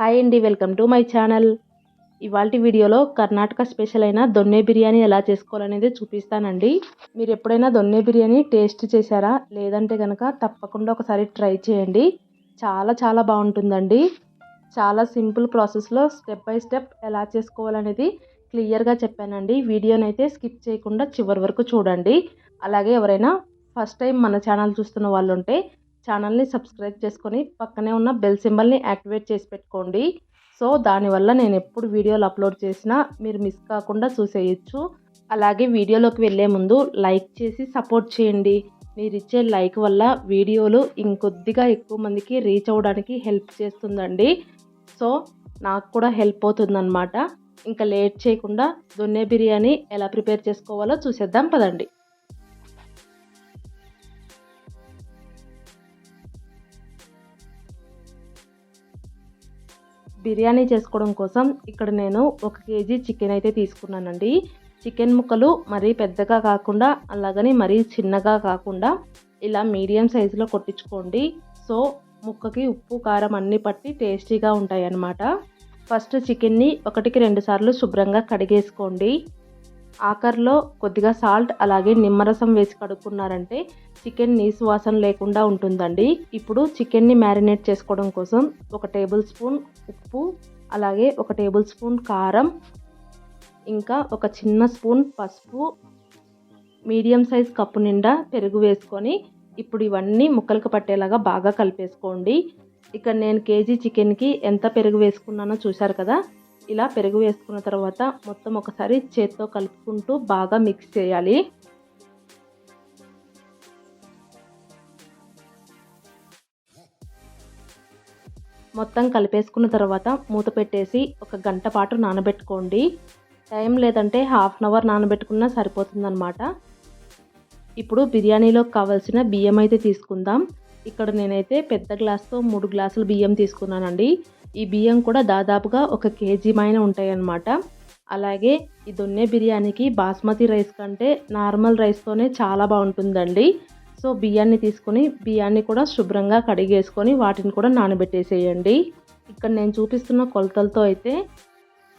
Hi అండి welcome to my channel. ఇవాళ వీడియోలో కర్ణాటక స్పెషల్ అయిన దొన్నె బిర్యానీ ఎలా చేసుకోవాలనేది చూపిస్తానండి. మీరు ఎప్పుడైనా దొన్నె బిర్యానీ టేస్ట్ చేశారా? లేదంటే కనుక తప్పకుండా ఒకసారి ట్రై చేయండి. చాలా చాలా బాగుంటుందండి. చాలా సింపుల్ ప్రాసెస్లో స్టెప్ బై స్టెప్ ఎలా చేసుకోవాలనేది క్లియర్గా చెప్పానండి. వీడియోనైతే స్కిప్ చేయకుండా చివరి వరకు చూడండి. అలాగే ఎవరైనా ఫస్ట్ టైం మన ఛానల్ చూస్తున్న వాళ్ళు ఉంటే ఛానల్ని సబ్స్క్రైబ్ చేసుకొని పక్కనే ఉన్న బెల్ సింబల్ని యాక్టివేట్ చేసి పెట్టుకోండి. సో దానివల్ల నేను ఎప్పుడు వీడియోలు అప్లోడ్ చేసినా మీరు మిస్ కాకుండా చూసేయచ్చు. అలాగే వీడియోలోకి వెళ్ళే ముందు లైక్ చేసి సపోర్ట్ చేయండి. మీరు ఇచ్చే లైక్ వల్ల వీడియోలు ఇంకొద్దిగా ఎక్కువ మందికి రీచ్ అవ్వడానికి హెల్ప్ చేస్తుందండి. సో నాకు కూడా హెల్ప్ అవుతుందన్నమాట. ఇంకా లేట్ చేయకుండా దొన్నె బిర్యానీ ఎలా ప్రిపేర్ చేసుకోవాలో చూసేద్దాం పదండి. బిర్యానీ చేసుకోవడం కోసం ఇక్కడ నేను ఒక కేజీ చికెన్ అయితే తీసుకున్నానండి. చికెన్ ముక్కలు మరీ పెద్దగా కాకుండా అలాగని మరీ చిన్నగా కాకుండా ఇలా మీడియం సైజులో కొట్టించుకోండి. సో ముక్కకి ఉప్పు కారం అన్నీ పట్టి టేస్టీగా ఉంటాయి అన్నమాట ఫస్ట్ చికెన్ని ఒకటికి రెండు సార్లు శుభ్రంగా కడిగేసుకోండి. ఆఖర్లో కొద్దిగా సాల్ట్ అలాగే నిమ్మరసం వేసి కడుక్కున్నారంటే చికెన్ నీసు వాసన లేకుండా ఉంటుందండి. ఇప్పుడు చికెన్ని మ్యారినేట్ చేసుకోవడం కోసం ఒక టేబుల్ స్పూన్ ఉప్పు అలాగే ఒక టేబుల్ స్పూన్ కారం ఇంకా ఒక చిన్న స్పూన్ పసుపు మీడియం సైజ్ కప్పు నిండా పెరుగు వేసుకొని ఇప్పుడు ఇవన్నీ ముక్కలకు పట్టేలాగా బాగా కలిపేసుకోండి. ఇక్కడ నేను కేజీ చికెన్కి ఎంత పెరుగు వేసుకున్నానో చూశారు కదా? ఇలా పెరుగు వేసుకున్న తర్వాత మొత్తం ఒకసారి చేత్తో కలుపుకుంటూ బాగా మిక్స్ చేయాలి. మొత్తం కలిపేసుకున్న తర్వాత మూత పెట్టేసి ఒక గంట పాటు నానబెట్టుకోండి. టైం లేదంటే హాఫ్ అన్ అవర్ నానబెట్టుకున్నా సరిపోతుందన్నమాట. ఇప్పుడు బిర్యానీలోకి కావాల్సిన బియ్యం అయితే తీసుకుందాం. ఇక్కడ నేనైతే పెద్ద గ్లాస్తో మూడు గ్లాసులు బియ్యం తీసుకున్నానండి. ఈ బియ్యం కూడా దాదాపుగా ఒక కేజీ మైన ఉంటాయన్నమాట. అలాగే ఈ దొన్నె బిర్యానీకి బాస్మతి రైస్ కంటే నార్మల్ రైస్తోనే చాలా బాగుంటుందండి. సో బియ్యాన్ని తీసుకొని బియ్యాన్ని కూడా శుభ్రంగా కడిగేసుకొని వాటిని కూడా నానబెట్టేసేయండి. ఇక్కడ నేను చూపిస్తున్న కొలతలతో అయితే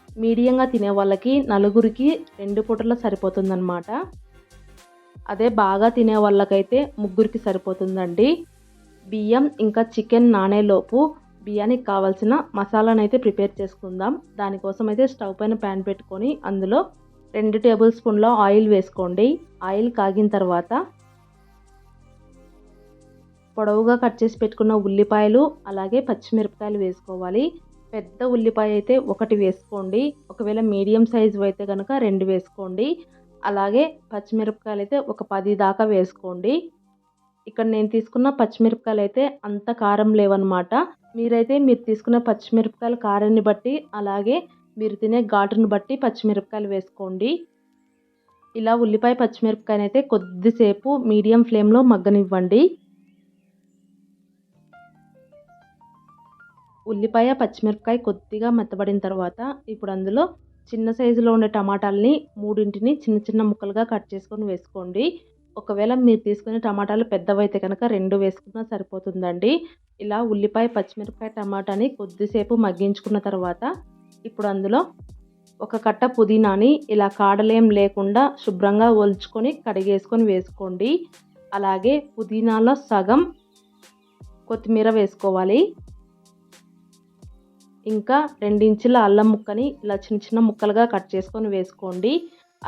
మీడియంగా తినే వాళ్ళకి నలుగురికి రెండు పూటల సరిపోతుందన్నమాట. అదే బాగా తినే వాళ్ళకైతే ముగ్గురికి సరిపోతుందండి. బియ్యం ఇంకా చికెన్ నానేలోపు బియ్యానికి కావాల్సిన మసాలాను అయితే ప్రిపేర్ చేసుకుందాం. దానికోసం అయితే స్టవ్ పైన ప్యాన్ పెట్టుకొని అందులో రెండు టేబుల్ స్పూన్ల ఆయిల్ వేసుకోండి. ఆయిల్ కాగిన తర్వాత పొడవుగా కట్ చేసి పెట్టుకున్న ఉల్లిపాయలు అలాగే పచ్చిమిరపకాయలు వేసుకోవాలి. పెద్ద ఉల్లిపాయ అయితే ఒకటి వేసుకోండి. ఒకవేళ మీడియం సైజు అయితే కనుక రెండు వేసుకోండి. అలాగే పచ్చిమిరపకాయలు అయితే ఒక పది దాకా వేసుకోండి. ఇక్కడ నేను తీసుకున్న పచ్చిమిరపకాయలు అయితే అంత కారం లేవన్నమాట. మీరైతే మీరు తీసుకున్న పచ్చిమిరపకాయల కారాన్ని బట్టి అలాగే మీరు తినే ఘాటును బట్టి పచ్చిమిరపకాయలు వేసుకోండి. ఇలా ఉల్లిపాయ పచ్చిమిరపకాయని అయితే కొద్దిసేపు మీడియం ఫ్లేమ్లో మగ్గనివ్వండి. ఉల్లిపాయ పచ్చిమిరపకాయ కొద్దిగా మెత్తబడిన తర్వాత ఇప్పుడు అందులో చిన్న సైజులో ఉండే టమాటాలని మూడింటిని చిన్న చిన్న ముక్కలుగా కట్ చేసుకొని వేసుకోండి. ఒకవేళ మీరు తీసుకునే టమాటాలు పెద్దవైతే కనుక రెండు వేసుకున్నా సరిపోతుందండి. ఇలా ఉల్లిపాయ పచ్చిమిరపకాయ టమాటాని కొద్దిసేపు మగ్గించుకున్న తర్వాత ఇప్పుడు అందులో ఒక కట్ట పుదీనాని ఇలా కాడలేం లేకుండా శుభ్రంగా ఒలుచుకొని కడిగేసుకొని వేసుకోండి. అలాగే పుదీనాలో సగం కొత్తిమీర వేసుకోవాలి. ఇంకా రెండించుల అల్లం ముక్కని ఇలా చిన్న చిన్న ముక్కలుగా కట్ చేసుకొని వేసుకోండి.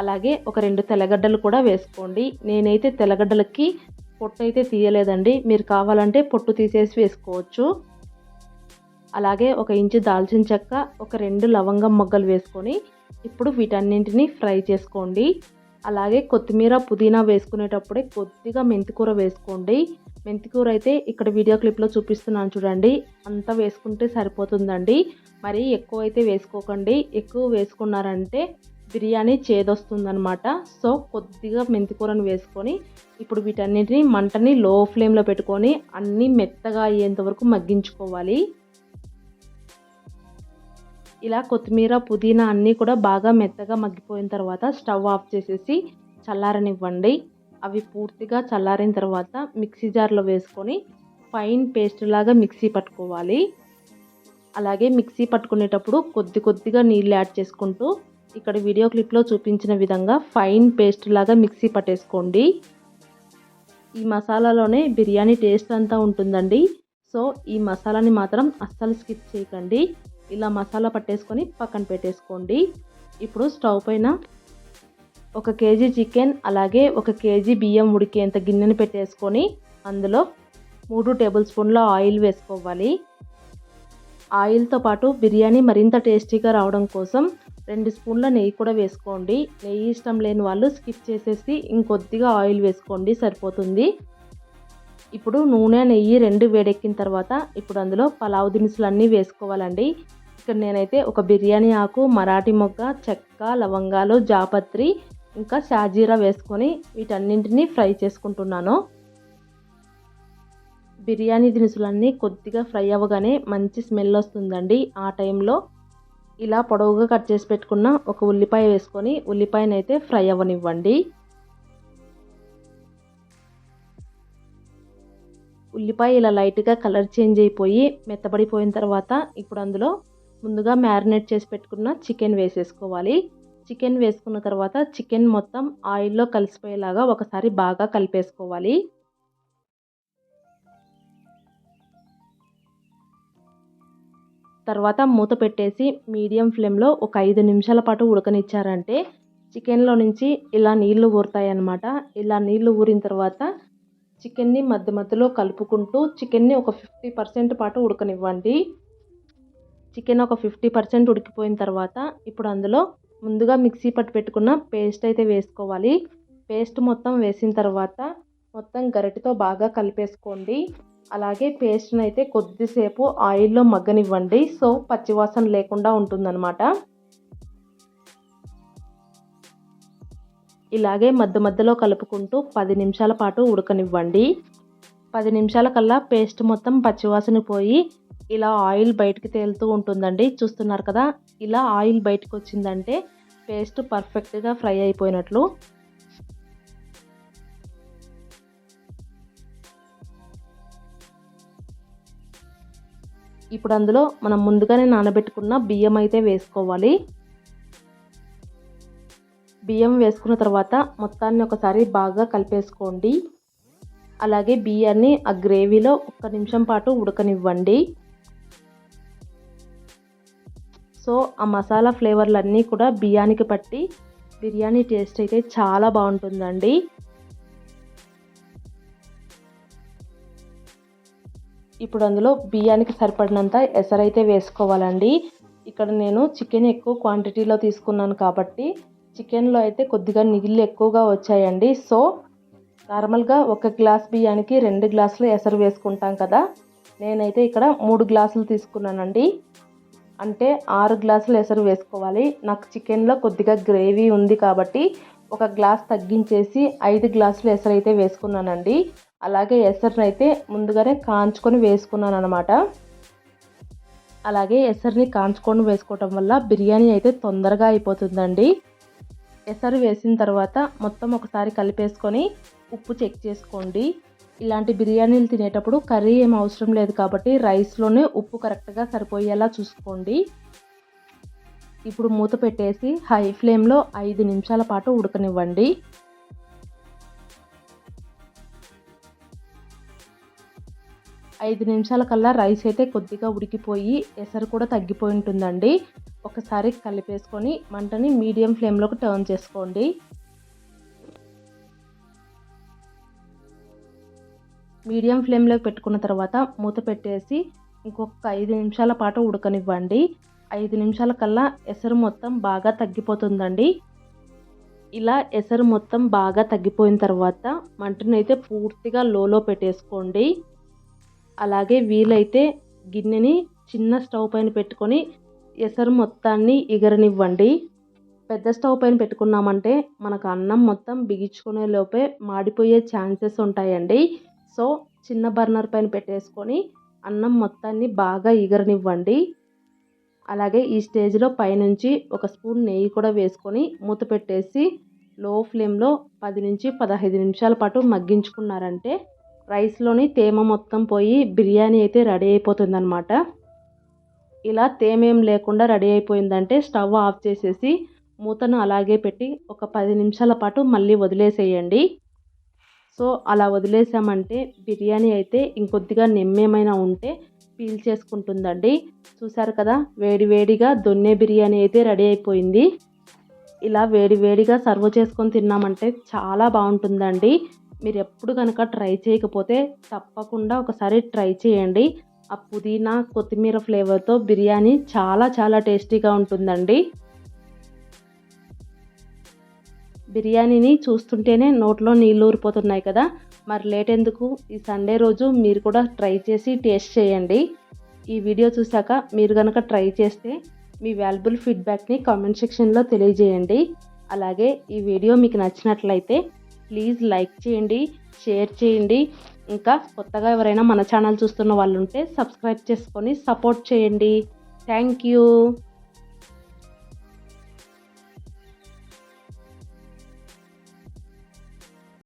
అలాగే ఒక రెండు తెల్లగడ్డలు కూడా వేసుకోండి. నేనైతే తెల్లగడ్డలకి పొట్టు అయితే తీయలేదండి. మీరు కావాలంటే పొట్టు తీసేసి వేసుకోవచ్చు. అలాగే ఒక ఇంచు దాల్చిన చెక్క ఒక రెండు లవంగం మొగ్గలు వేసుకొని ఇప్పుడు వీటన్నింటినీ ఫ్రై చేసుకోండి. అలాగే కొత్తిమీర పుదీనా వేసుకునేటప్పుడే కొద్దిగా మెంతికూర వేసుకోండి. మెంతికూర అయితే ఇక్కడ వీడియో క్లిప్లో చూపిస్తున్నాను చూడండి. అంతా వేసుకుంటే సరిపోతుందండి. మరి ఎక్కువ అయితే వేసుకోకండి. ఎక్కువ వేసుకున్నారంటే బిర్యానీ చేదొస్తుందనమాట సో కొద్దిగా మెంతికూరను వేసుకొని ఇప్పుడు వీటన్నిటిని మంటని లో ఫ్లేమ్లో పెట్టుకొని అన్నీ మెత్తగా అయ్యేంత వరకు మగ్గించుకోవాలి. ఇలా కొత్తిమీర పుదీనా అన్నీ కూడా బాగా మెత్తగా మగ్గిపోయిన తర్వాత స్టవ్ ఆఫ్ చేసేసి చల్లారనివ్వండి. అవి పూర్తిగా చల్లారిన తర్వాత మిక్సీ జార్లో వేసుకొని ఫైన్ పేస్ట్ లాగా మిక్సీ పట్టుకోవాలి. అలాగే మిక్సీ పట్టుకునేటప్పుడు కొద్ది కొద్దిగా నీళ్ళు యాడ్ చేసుకుంటూ ఇక్కడ వీడియో క్లిప్లో చూపించిన విధంగా ఫైన్ పేస్ట్ లాగా మిక్సీ పట్టేసుకోండి. ఈ మసాలాలోనే బిర్యానీ టేస్ట్ అంతా ఉంటుందండి. సో ఈ మసాలాని మాత్రం అస్సలు స్కిప్ చేయకండి. ఇలా మసాలా పట్టేసుకొని పక్కన పెట్టేసుకోండి. ఇప్పుడు స్టవ్ పైన ఒక కేజీ చికెన్ అలాగే ఒక కేజీ బియ్యం ఉడికేంత గిన్నెని పెట్టేసుకొని అందులో మూడు టేబుల్ స్పూన్ల ఆయిల్ వేసుకోవాలి. ఆయిల్తో పాటు బిర్యానీ మరింత టేస్టీగా రావడం కోసం రెండు స్పూన్ల నెయ్యి కూడా వేసుకోండి. నెయ్యి ఇష్టం లేని వాళ్ళు స్కిప్ చేసేసి ఇంకొద్దిగా ఆయిల్ వేసుకోండి సరిపోతుంది. ఇప్పుడు నూనె నెయ్యి రెండు వేడెక్కిన తర్వాత ఇప్పుడు అందులో పలావ్ దినుసులు అన్నీ వేసుకోవాలండి. ఇక్కడ నేనైతే ఒక బిర్యానీ ఆకు మరాఠీ మొగ్గ చెక్క లవంగాలు జాపత్రి ఇంకా షాజీరా వేసుకొని వీటన్నింటినీ ఫ్రై చేసుకుంటున్నాను. బిర్యానీ దినుసులన్నీ కొద్దిగా ఫ్రై అవ్వగానే మంచి స్మెల్ వస్తుందండి. ఆ టైంలో ఇలా పొడవుగా కట్ చేసి పెట్టుకున్న ఒక ఉల్లిపాయ వేసుకొని ఉల్లిపాయనైతే ఫ్రై అవ్వనివ్వండి. ఉల్లిపాయ ఇలా లైట్గా కలర్ చేంజ్ అయిపోయి మెత్తబడిపోయిన తర్వాత ఇప్పుడు అందులో ముందుగా మ్యారినేట్ చేసి పెట్టుకున్న చికెన్ వేసేసుకోవాలి. చికెన్ వేసుకున్న తర్వాత చికెన్ మొత్తం ఆయిల్లో కలిసిపోయేలాగా ఒకసారి బాగా కలిపేసుకోవాలి. తర్వాత మూత పెట్టేసి మీడియం ఫ్లేమ్లో ఒక ఐదు నిమిషాల పాటు ఉడకనిచ్చారంటే చికెన్లో నుంచి ఇలా నీళ్ళు ఊరుతాయి అన్నమాట ఇలా నీళ్ళు ఊరిన తర్వాత చికెన్ని మధ్య మధ్యలో కలుపుకుంటూ చికెన్ని ఒక ఫిఫ్టీ పర్సెంట్ పాటు ఉడకనివ్వండి. చికెన్ ఒక ఫిఫ్టీ పర్సెంట్ ఉడికిపోయిన తర్వాత ఇప్పుడు అందులో ముందుగా మిక్సీ పట్టు పెట్టుకున్న పేస్ట్ అయితే వేసుకోవాలి. పేస్ట్ మొత్తం వేసిన తర్వాత మొత్తం గరిటెతో బాగా కలిపేసుకోండి. అలాగే పేస్ట్ని అయితే కొద్దిసేపు ఆయిల్లో మగ్గనివ్వండి. సో పచ్చివాసన లేకుండా ఉంటుందన్నమాట. ఇలాగే మధ్య మధ్యలో కలుపుకుంటూ పది నిమిషాల పాటు ఉడకనివ్వండి. పది నిమిషాల కల్లా పేస్ట్ మొత్తం పచ్చివాసన పోయి ఇలా ఆయిల్ బయటకు తేలుతూ ఉంటుందండి. చూస్తున్నారు కదా ఇలా ఆయిల్ బయటకు వచ్చిందంటే పేస్ట్ పర్ఫెక్ట్గా ఫ్రై అయిపోయినట్లు. ఇప్పుడు అందులో మనం ముందుగానే నానబెట్టుకున్న బియ్యం అయితే వేసుకోవాలి. బియ్యం వేసుకున్న తర్వాత మొత్తాన్ని ఒకసారి బాగా కలిపేసుకోండి. అలాగే బియ్యాన్ని ఆ గ్రేవీలో ఒక్క నిమిషం పాటు ఉడకనివ్వండి. సో ఆ మసాలా ఫ్లేవర్లన్నీ కూడా బియ్యానికి పట్టి బిర్యానీ టేస్ట్ అయితే చాలా బాగుంటుందండి. ఇప్పుడు అందులో బియ్యానికి సరిపడినంత ఎసరైతే వేసుకోవాలండి. ఇక్కడ నేను చికెన్ ఎక్కువ క్వాంటిటీలో తీసుకున్నాను కాబట్టి చికెన్లో అయితే కొద్దిగా నీళ్ళు ఎక్కువగా వచ్చాయండి. సో నార్మల్గా ఒక గ్లాస్ బియ్యానికి రెండు గ్లాసులు ఎసరు వేసుకుంటాం కదా. నేనైతే ఇక్కడ మూడు గ్లాసులు తీసుకున్నానండి. అంటే ఆరు గ్లాసులు ఎసరు వేసుకోవాలి. నాకు చికెన్లో కొద్దిగా గ్రేవీ ఉంది కాబట్టి ఒక గ్లాస్ తగ్గించేసి ఐదు గ్లాసులు ఎసరు అయితే వేసుకున్నానండి. అలాగే ఎసరుని అయితే ముందుగానే కాంచుకొని వేసుకున్నాను అనమాట అలాగే ఎసరుని కాంచుకొని వేసుకోవటం వల్ల బిర్యానీ అయితే తొందరగా అయిపోతుందండి. ఎసరు వేసిన తర్వాత మొత్తం ఒకసారి కలిపేసుకొని ఉప్పు చెక్ చేసుకోండి. ఇలాంటి బిర్యానీలు తినేటప్పుడు కర్రీ ఏం అవసరం లేదు కాబట్టి రైస్లోనే ఉప్పు కరెక్ట్గా సరిపోయేలా చూసుకోండి. ఇప్పుడు మూత పెట్టేసి హై ఫ్లేమ్లో ఐదు నిమిషాల పాటు ఉడకనివ్వండి. ఐదు నిమిషాల కల్లా రైస్ అయితే కొద్దిగా ఉడికిపోయి ఎసరు కూడా తగ్గిపోయి ఉంటుందండి. ఒకసారి కలిపేసుకొని మంటని మీడియం ఫ్లేమ్లోకి టర్న్ చేసుకోండి. మీడియం ఫ్లేమ్లోకి పెట్టుకున్న తర్వాత మూత పెట్టేసి ఇంకొక ఐదు నిమిషాల పాటు ఉడకనివ్వండి. ఐదు నిమిషాల కల్లా ఎసరు మొత్తం బాగా తగ్గిపోతుందండి. ఇలా ఎసరు మొత్తం బాగా తగ్గిపోయిన తర్వాత మంటనైతే పూర్తిగా లోలో పెట్టేసుకోండి. అలాగే వీలైతే గిన్నెని చిన్న స్టవ్ పైన పెట్టుకొని ఎసరు మొత్తాన్ని ఎగరనివ్వండి. పెద్ద స్టవ్ పైన పెట్టుకున్నామంటే మనకు అన్నం మొత్తం బిగించుకునే లోపే మాడిపోయే ఛాన్సెస్ ఉంటాయండి. సో చిన్న బర్నర్ పైన పెట్టేసుకొని అన్నం మొత్తాన్ని బాగా ఎగరనివ్వండి. అలాగే ఈ స్టేజ్లో పైనుంచి ఒక స్పూన్ నెయ్యి కూడా వేసుకొని మూత పెట్టేసి లో ఫ్లేమ్లో పది నుంచి పదహైదు నిమిషాల పాటు మగ్గించుకున్నారంటే రైస్లోని తేమ మొత్తం పోయి బిర్యానీ అయితే రెడీ అయిపోతుంది అనమాట ఇలా తేమేం లేకుండా రెడీ అయిపోయిందంటే స్టవ్ ఆఫ్ చేసేసి మూతను అలాగే పెట్టి ఒక పది నిమిషాల పాటు మళ్ళీ వదిలేసేయండి. సో అలా వదిలేసామంటే బిర్యానీ అయితే ఇంకొద్దిగా నిమ్మేమైనా ఉంటే పీల్ చేసుకుంటుందండి. చూసారు కదా వేడివేడిగా దొన్నె బిర్యానీ అయితే రెడీ అయిపోయింది. ఇలా వేడివేడిగా సర్వ్ చేసుకొని తిన్నామంటే చాలా బాగుంటుందండి. మీరు ఎప్పుడు కనుక ట్రై చేయకపోతే తప్పకుండా ఒకసారి ట్రై చేయండి. ఆ పుదీనా కొత్తిమీర ఫ్లేవర్తో బిర్యానీ చాలా చాలా టేస్టీగా ఉంటుందండి. బిర్యానీని చూస్తుంటేనే నోట్లో నీళ్ళు ఊరిపోతున్నాయి కదా. మరి లేట్ ఎందుకు? ఈ సండే రోజు మీరు కూడా ట్రై చేసి టేస్ట్ చేయండి. ఈ వీడియో చూశాక మీరు కనుక ట్రై చేస్తే మీ వాల్యుబుల్ ఫీడ్బ్యాక్ని కామెంట్ సెక్షన్లో తెలియజేయండి. అలాగే ఈ వీడియో మీకు నచ్చినట్లయితే ప్లీజ్ లైక్ చేయండి షేర్ చేయండి. ఇంకా కొత్తగా ఎవరైనా మన ఛానల్ చూస్తున్న వాళ్ళు ఉంటే సబ్స్క్రైబ్ చేసుకొని సపోర్ట్ చేయండి. Thank you.